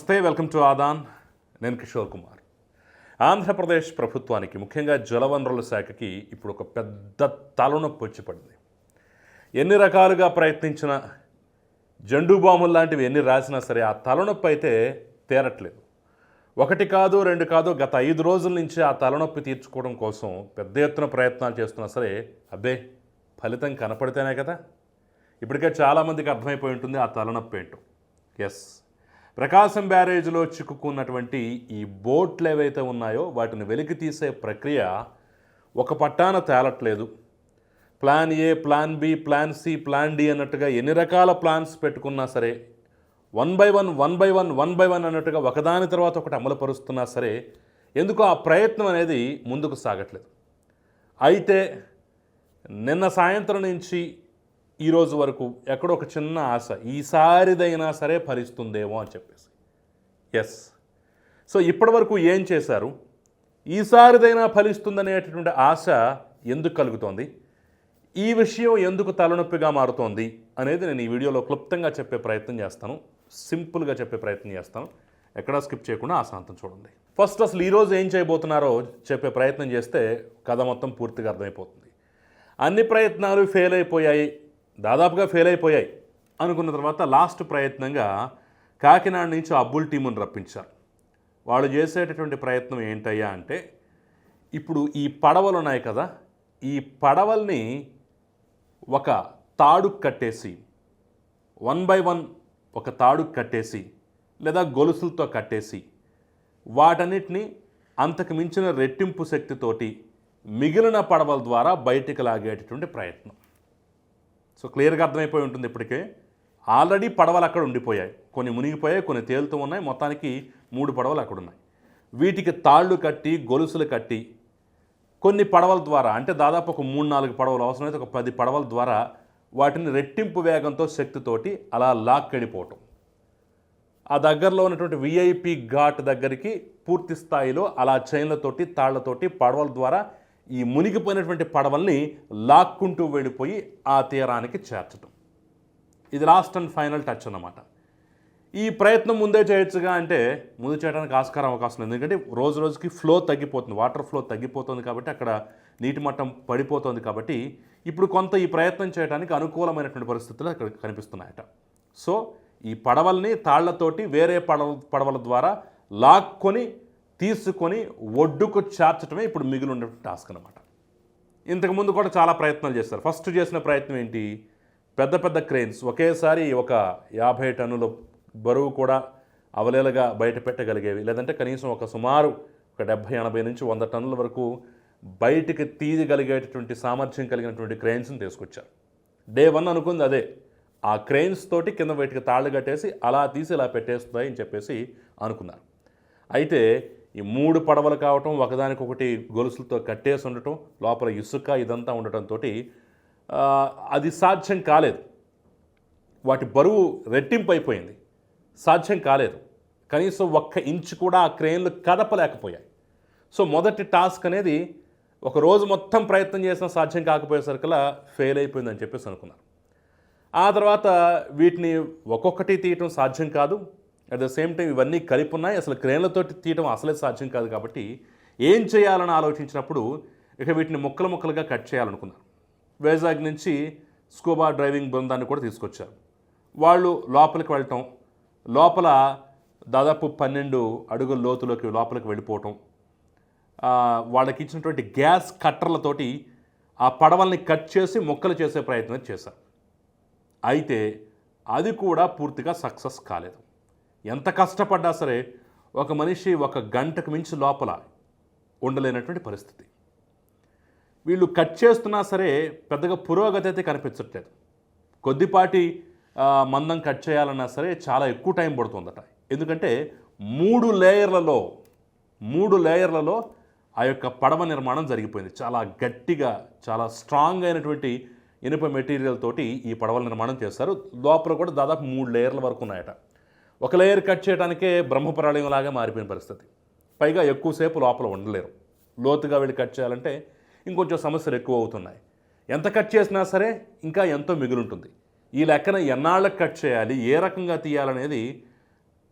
నమస్తే welcome to Aadan. నేను కిషోర్ కుమార్. ఆంధ్రప్రదేశ్ ప్రభుత్వానికి ముఖ్యంగా జలవనరుల శాఖకి ఇప్పుడు ఒక పెద్ద తలనొప్పి వచ్చి పడింది. ఎన్ని రకాలుగా ప్రయత్నించిన జండు బాంబులు లాంటివి ఎన్ని రాసినా సరే ఆ తలనొప్పి అయితే తేరట్లేదు. ఒకటి కాదు రెండు కాదు గత ఐదు రోజుల నుంచి ఆ తలనొప్పి తీర్చుకోవడం కోసం పెద్ద ఎత్తున ప్రయత్నాలు చేస్తున్నా సరే అబ్బే ఫలితం కనపడితేనే కదా. ఇప్పటికే చాలామందికి అర్థమైపోయి ఉంటుంది ఆ తలనొప్పి ఏంటో. ఎస్ ప్రకాశం బ్యారేజ్లో చిక్కుకున్నటువంటి ఈ బోట్లు ఏవైతే ఉన్నాయో వాటిని వెలికి తీసే ప్రక్రియ ఒక పట్టాన తేలట్లేదు. Plan A plan B plan C plan D అన్నట్టుగా ఎన్ని రకాల ప్లాన్స్ పెట్టుకున్నా సరే one by one one by one one by one అన్నట్టుగా ఒకదాని తర్వాత ఒకటి అమలుపరుస్తున్నా సరే ఎందుకో ఆ ప్రయత్నం అనేది ముందుకు సాగట్లేదు? అయితే నిన్న సాయంత్రం నుంచి ఈరోజు వరకు ఎక్కడో ఒక చిన్న ఆశ ఈసారిదైనా సరే ఫలిస్తుందేమో అని చెప్పేసి. ఎస్ సో ఇప్పటి వరకు ఏం చేశారు? ఈసారిదైనా ఫలిస్తుందనేటటువంటి ఆశ ఎందుకు కలుగుతోంది? ఈ విషయం ఎందుకు తలనొప్పిగా మారుతోంది అనేది నేను ఈ వీడియోలో క్లుప్తంగా చెప్పే ప్రయత్నం చేస్తాను. సింపుల్గా చెప్పే ప్రయత్నం చేస్తాను. ఎక్కడా స్కిప్ చేయకుండా ఆశాంతం చూడండి. ఫస్ట్ అసలు ఈరోజు ఏం చేయబోతున్నారో చెప్పే ప్రయత్నం చేస్తే కథ మొత్తం పూర్తిగా అర్థమైపోతుంది. అన్ని ప్రయత్నాలు ఫెయిల్ అయిపోయాయి. దాదాపుగా ఫెయిల్ అయిపోయాయి. అనుకున్న తర్వాత లాస్ట్ ప్రయత్నంగా కాకినాడ నుంచి అబ్బుల్ టీమును రప్పించారు. వాళ్ళు చేసేటటువంటి ప్రయత్నం ఏంటయ్యా అంటే ఇప్పుడు ఈ పడవలు ఉన్నాయి కదా ఈ పడవల్ని ఒక తాడు కట్టేసి వన్ బై వన్ ఒక తాడు కట్టేసి లేదా గొలుసులతో కట్టేసి వాటన్నిటిని అంతకు మించిన రెట్టింపు శక్తితోటి మిగిలిన పడవల ద్వారా బయటికి లాగేటటువంటి ప్రయత్నం. సో క్లియర్గా అర్థమైపోయి ఉంటుంది ఇప్పటికే. ఆల్రెడీ పడవలు అక్కడ ఉండిపోయాయి. కొన్ని మునిగిపోయాయి కొన్ని తేలుతూ ఉన్నాయి. మొత్తానికి మూడు పడవలు అక్కడ ఉన్నాయి. వీటికి తాళ్ళు కట్టి గొలుసులు కట్టి కొన్ని పడవల ద్వారా అంటే దాదాపు ఒక మూడు నాలుగు పడవలు అవసరమైతే ఒక పది పడవల ద్వారా వాటిని రెట్టింపు వేగంతో శక్తితోటి అలా లాక్కెళ్ళిపోవటం. ఆ దగ్గరలో ఉన్నటువంటి విఐపి ఘాట్ దగ్గరికి పూర్తి స్థాయిలో అలా చైన్లతోటి తాళ్ళతోటి పడవల ద్వారా ఈ మునిగిపోయినటువంటి పడవల్ని లాక్కుంటూ వెళ్ళిపోయి ఆ తీరానికి చేర్చడం ఇది లాస్ట్ అండ్ ఫైనల్ టచ్ అన్నమాట. ఈ ప్రయత్నం ముందే చేయొచ్చుగా అంటే ముందు చేయడానికి ఆస్కారం అవకాశం లేదు. ఎందుకంటే రోజు రోజుకి ఫ్లో తగ్గిపోతుంది. వాటర్ ఫ్లో తగ్గిపోతుంది కాబట్టి అక్కడ నీటి మట్టం పడిపోతుంది కాబట్టి ఇప్పుడు కొంత ఈ ప్రయత్నం చేయడానికి అనుకూలమైనటువంటి పరిస్థితులు అక్కడ కనిపిస్తున్నాయట. సో ఈ పడవల్ని తాళ్ళతోటి వేరే పడవ పడవల ద్వారా లాక్కొని తీసుకొని ఒడ్డుకు చేర్చడమే ఇప్పుడు మిగిలి ఉండే టాస్క్ అనమాట ఇంతకుముందు కూడా చాలా ప్రయత్నాలు చేస్తారు. ఫస్ట్ చేసిన ప్రయత్నం ఏంటి? పెద్ద పెద్ద క్రెయిన్స్ ఒకేసారి ఒక యాభై టన్నుల బరువు కూడా అవలేలుగా బయట పెట్టగలిగేవి. లేదంటే కనీసం ఒక సుమారు ఒక డెబ్భై ఎనభై నుంచి వంద టన్నుల వరకు బయటికి తీయగలిగేటటువంటి సామర్థ్యం కలిగినటువంటి క్రెయిన్స్ని తీసుకొచ్చారు. డే వన్ అనుకుంది అదే. ఆ క్రెయిన్స్ తోటి కింద బయటికి తాళ్ళు కట్టేసి అలా తీసి ఇలా పెట్టేస్తాయి అని చెప్పేసి అనుకున్నారు. అయితే ఈ మూడు పడవలు కావటం ఒకదానికొకటి గొలుసులతో కట్టేసి ఉండటం లోపల ఇసుక ఇదంతా ఉండటంతో అది సాధ్యం కాలేదు. వాటి బరువు రెట్టింపు అయిపోయింది. సాధ్యం కాలేదు. కనీసం ఒక్క ఇంచు కూడా ఆ క్రెయిన్లు కదపలేకపోయాయి. సో మొదటి టాస్క్ అనేది ఒక రోజు మొత్తం ప్రయత్నం చేసిన సాధ్యం కాకపోయేసరికలా ఫెయిల్ అయిపోయిందని చెప్పేసి అనుకున్నారు. ఆ తర్వాత వీటిని ఒక్కొక్కటి తీయటం సాధ్యం కాదు. అట్ ద సేమ్ టైం ఇవన్నీ కలిపి ఉన్నాయి అసలు క్రేన్లతో తీయటం అసలే సాధ్యం కాదు కాబట్టి ఏం చేయాలని ఆలోచించినప్పుడు ఇక వీటిని ముక్కలు ముక్కలుగా కట్ చేయాలనుకున్నారు. వైజాగ్ నుంచి స్కూబా డ్రైవింగ్ బృందాన్ని కూడా తీసుకొచ్చారు. వాళ్ళు లోపలికి వెళ్ళటం లోపల దాదాపు పన్నెండు అడుగుల లోతులోకి లోపలికి వెళ్ళిపోవటం వాళ్ళకి ఇచ్చినటువంటి గ్యాస్ కట్టర్లతోటి ఆ పడవల్ని కట్ చేసి ముక్కలు చేసే ప్రయత్నం చేశారు. అయితే అది కూడా పూర్తిగా సక్సెస్ కాలేదు. ఎంత కష్టపడ్డా సరే ఒక మనిషి ఒక గంటకు మించి లోపల ఉండలేనటువంటి పరిస్థితి. వీళ్ళు కట్ చేస్తున్నా సరే పెద్దగా పురోగతి అయితే కనిపించట్లేదు. కొద్దిపాటి మందం కట్ చేయాలన్నా సరే చాలా ఎక్కువ టైం పడుతుందట. ఎందుకంటే మూడు లేయర్లలో మూడు లేయర్లలో ఆ యొక్క పడవ నిర్మాణం జరిగిపోయింది. చాలా గట్టిగా చాలా స్ట్రాంగ్ అయినటువంటి ఇనుప మెటీరియల్ తోటి ఈ పడవల నిర్మాణం చేస్తారు లోపల కూడా దాదాపు మూడు లేయర్ల వరకు ఉన్నాయట. ఒక లేయర్ కట్ చేయడానికే బ్రహ్మపరాళయంలాగా మారిపోయిన పరిస్థితి. పైగా ఎక్కువసేపు లోపల ఉండలేరు. లోతుగా వెళ్ళి కట్ చేయాలంటే ఇంకొంచెం సమస్యలు ఎక్కువ అవుతున్నాయి. ఎంత కట్ చేసినా సరే ఇంకా ఎంతో మిగులుంటుంది. ఈ లెక్కన ఎన్నాళ్ళకి కట్ చేయాలి ఏ రకంగా తీయాలనేది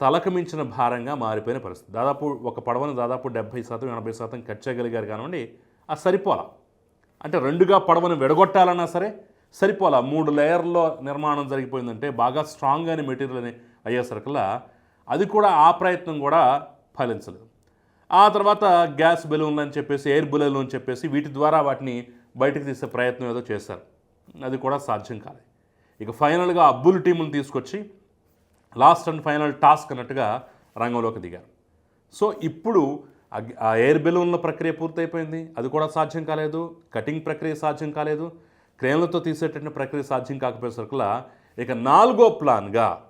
తలకు మించిన భారంగా మారిపోయిన పరిస్థితి. దాదాపు ఒక పడవను దాదాపు డెబ్బై శాతం ఎనభై శాతం కట్ చేయగలిగారు కానివ్వండి అది సరిపోలా. అంటే రెండుగా పడవను విడగొట్టాలన్నా సరే సరిపోలా. మూడు లేయర్లో నిర్మాణం జరిగిపోయిందంటే బాగా స్ట్రాంగ్ అనే మెటీరియల్ అని అయ్యేసరికల్లా అది కూడా ఆ ప్రయత్నం కూడా ఫలించలేదు. ఆ తర్వాత గ్యాస్ బెలూన్లు అని చెప్పేసి ఎయిర్ బెలూన్లు అని చెప్పేసి వీటి ద్వారా వాటిని బయటకు తీసే ప్రయత్నం ఏదో చేశారు. అది కూడా సాధ్యం కాలేదు ఇక ఫైనల్గా అబ్బుల్ టీములు తీసుకొచ్చి లాస్ట్ అండ్ ఫైనల్ టాస్క్ అన్నట్టుగా రంగంలోకి దిగారు. సో ఇప్పుడు ఆ- ఎయిర్ బెలూన్ల ప్రక్రియ పూర్తయిపోయింది. అది కూడా సాధ్యం కాలేదు. కటింగ్ ప్రక్రియ సాధ్యం కాలేదు. క్రేన్లతో తీసేటటువంటి ప్రక్రియ సాధ్యం కాకపోయేసరికల్లా ఇక నాలుగో ప్లాన్గా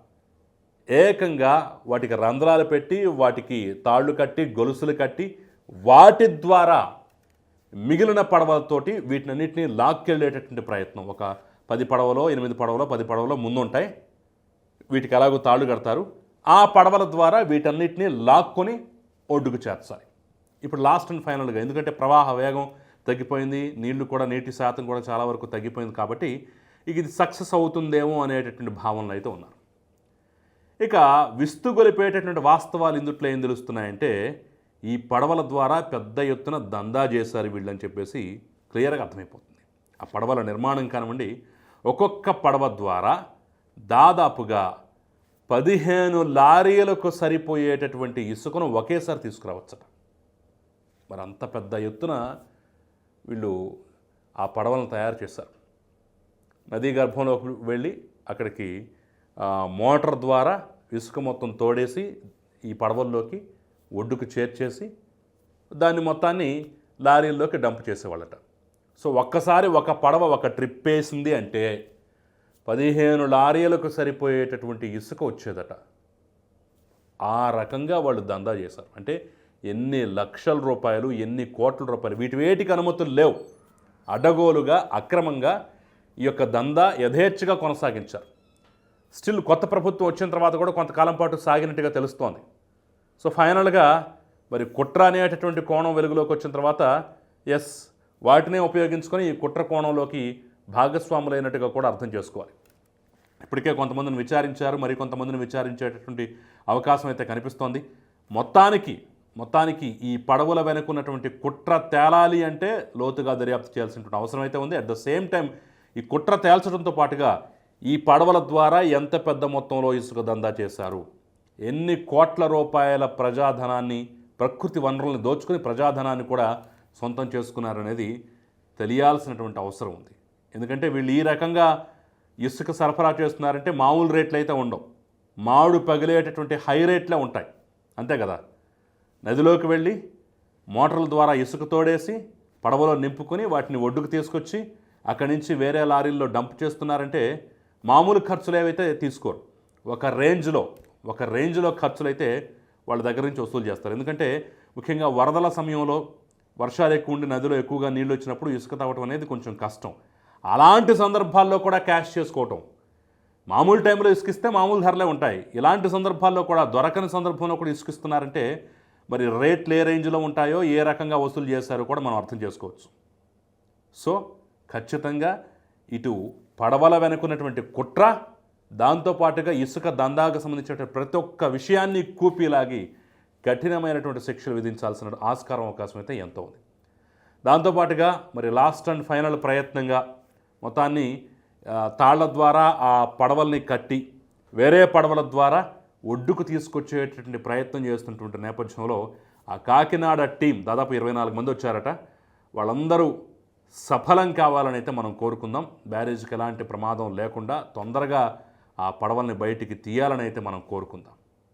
ఏకంగా వాటికి రంధ్రాలు పెట్టి వాటికి తాళ్ళు కట్టి గొలుసులు కట్టి వాటి ద్వారా మిగిలిన పడవలతోటి వీటినన్నింటినీ లాక్కెళ్ళేటటువంటి ప్రయత్నం. ఒక పది పడవలో ఎనిమిది పడవలో పది పడవలో ముందుంటాయి. వీటికి ఎలాగో తాళ్ళు కడతారు. ఆ పడవల ద్వారా వీటన్నిటిని లాక్కొని ఒడ్డుకు చేర్చాలి. ఇప్పుడు లాస్ట్ అండ్ ఫైనల్గా ఎందుకంటే ప్రవాహ వేగం తగ్గిపోయింది నీళ్ళు కూడా నీటి శాతం కూడా చాలా వరకు తగ్గిపోయింది కాబట్టి ఇది సక్సెస్ అవుతుందేమో అనేటటువంటి భావనలు అయితే ఉన్నారు. ఇక విస్తుగొలిపేటటువంటి వాస్తవాలు ఇందుట్లో ఏం తెలుస్తున్నాయంటే ఈ పడవల ద్వారా పెద్ద ఎత్తున దందా చేశారు వీళ్ళని చెప్పేసి క్లియర్గా అర్థమైపోతుంది. ఆ పడవల నిర్మాణం కానివ్వండి ఒక్కొక్క పడవ ద్వారా దాదాపుగా పదిహేను లారీలకు సరిపోయేటటువంటి ఇసుకను ఒకేసారి తీసుకురావచ్చట. మరి అంత పెద్ద ఎత్తున వీళ్ళు ఆ పడవలను తయారు చేశారు. నదీ గర్భంలోకి వెళ్ళి అక్కడికి మోటార్ ద్వారా ఇసుక మొత్తం తోడేసి ఈ పడవల్లోకి ఒడ్డుకు చేర్చేసి దాన్ని మొత్తాన్ని లారీల్లోకి డంప్ చేసేవాళ్ళట. సో ఒక్కసారి ఒక పడవ ఒక ట్రిప్ వేసింది అంటే పదిహేను లారీలకు సరిపోయేటటువంటి ఇసుక వచ్చేదట. ఆ రకంగా వాళ్ళు దందా చేశారు. అంటే ఎన్ని లక్షల రూపాయలు ఎన్ని కోట్ల రూపాయలు వీటి వేటికి అనుమతులు లేవు. అడగోలుగా అక్రమంగా ఈ యొక్క దందా యథేచ్ఛగా కొనసాగించారు. స్టిల్ కొత్త ప్రభుత్వం వచ్చిన తర్వాత కూడా కొంతకాలం పాటు సాగినట్టుగా తెలుస్తోంది. సో ఫైనల్గా మరి కుట్ర అనేటటువంటి కోణం వెలుగులోకి వచ్చిన తర్వాత ఎస్ వాటినే ఉపయోగించుకొని ఈ కుట్ర కోణంలోకి భాగస్వాములైనట్టుగా కూడా అర్థం చేసుకోవాలి. ఇప్పటికే కొంతమందిని విచారించారు మరి కొంతమందిని విచారించేటటువంటి అవకాశం అయితే కనిపిస్తోంది. మొత్తానికి మొత్తానికి ఈ పడవల వెనుకున్నటువంటి కుట్ర తేలాలి అంటే లోతుగా దర్యాప్తు చేయాల్సినటువంటి అవసరం అయితే ఉంది. అట్ ద సేమ్ టైం ఈ కుట్ర తేల్చడంతో పాటుగా ఈ పడవల ద్వారా ఎంత పెద్ద మొత్తంలో ఇసుక దందా చేశారు? ఎన్ని కోట్ల రూపాయల ప్రజాధనాన్ని ప్రకృతి వనరుల్ని దోచుకుని ప్రజాధనాన్ని కూడా సొంతం చేసుకున్నారనేది తెలియాల్సినటువంటి అవసరం ఉంది. ఎందుకంటే వీళ్ళు ఈ రకంగా ఇసుక సరఫరా చేస్తున్నారంటే మామూలు రేట్లు అయితే ఉండవు. మామిడి పగిలేటటువంటి హై రేట్లే ఉంటాయి. అంతే కదా? నదిలోకి వెళ్ళి మోటార్ల ద్వారా ఇసుక తోడేసి పడవలో నింపుకొని వాటిని ఒడ్డుకు తీసుకొచ్చి అక్కడి నుంచి వేరే లారీల్లో డంప్ చేస్తున్నారంటే మామూలు ఖర్చులు ఏవైతే తీసుకోరు. ఒక రేంజ్లో ఒక రేంజ్లో ఖర్చులు అయితే వాళ్ళ దగ్గర నుంచి వసూలు చేస్తారు. ఎందుకంటే ముఖ్యంగా వరదల సమయంలో వర్షాలు ఎక్కువ ఉండి నదిలో ఎక్కువగా నీళ్ళు వచ్చినప్పుడు ఇసుక తవ్వటం అనేది కొంచెం కష్టం. అలాంటి సందర్భాల్లో కూడా క్యాష్ చేసుకోవటం. మామూలు టైంలో ఇసుకిస్తే మామూలు ధరలే ఉంటాయి. ఇలాంటి సందర్భాల్లో కూడా దొరకని సందర్భంలో కూడా ఇసుకిస్తున్నారంటే మరి రేట్లు ఏ రేంజ్లో ఉంటాయో ఏ రకంగా వసూలు చేశారో కూడా మనం అర్థం చేసుకోవచ్చు. సో ఖచ్చితంగా ఇటు పడవల వెనుకున్నటువంటి కుట్ర దాంతోపాటుగా ఇసుక దందాకు సంబంధించిన ప్రతి ఒక్క విషయాన్ని కూపీలాగి కఠినమైనటువంటి శిక్షలు విధించాల్సిన ఆస్కారం అవకాశం అయితే ఎంతో ఉంది. దాంతోపాటుగా మరి లాస్ట్ అండ్ ఫైనల్ ప్రయత్నంగా మొత్తాన్ని తాళ్ళ ద్వారా ఆ పడవల్ని కట్టి వేరే పడవల ద్వారా ఒడ్డుకు తీసుకొచ్చేటటువంటి ప్రయత్నం చేస్తున్నటువంటి నేపథ్యంలో ఆ కాకినాడ టీం దాదాపు ఇరవై నాలుగు మంది వచ్చారట. వాళ్ళందరూ సఫలం కావాలని అయితే మనం కోరుకుందాం. బ్యారేజ్కి ఎలాంటి ప్రమాదం లేకుండా తొందరగా ఆ పడవల్ని బయటికి తీయాలని అయితే మనం కోరుకుందాం.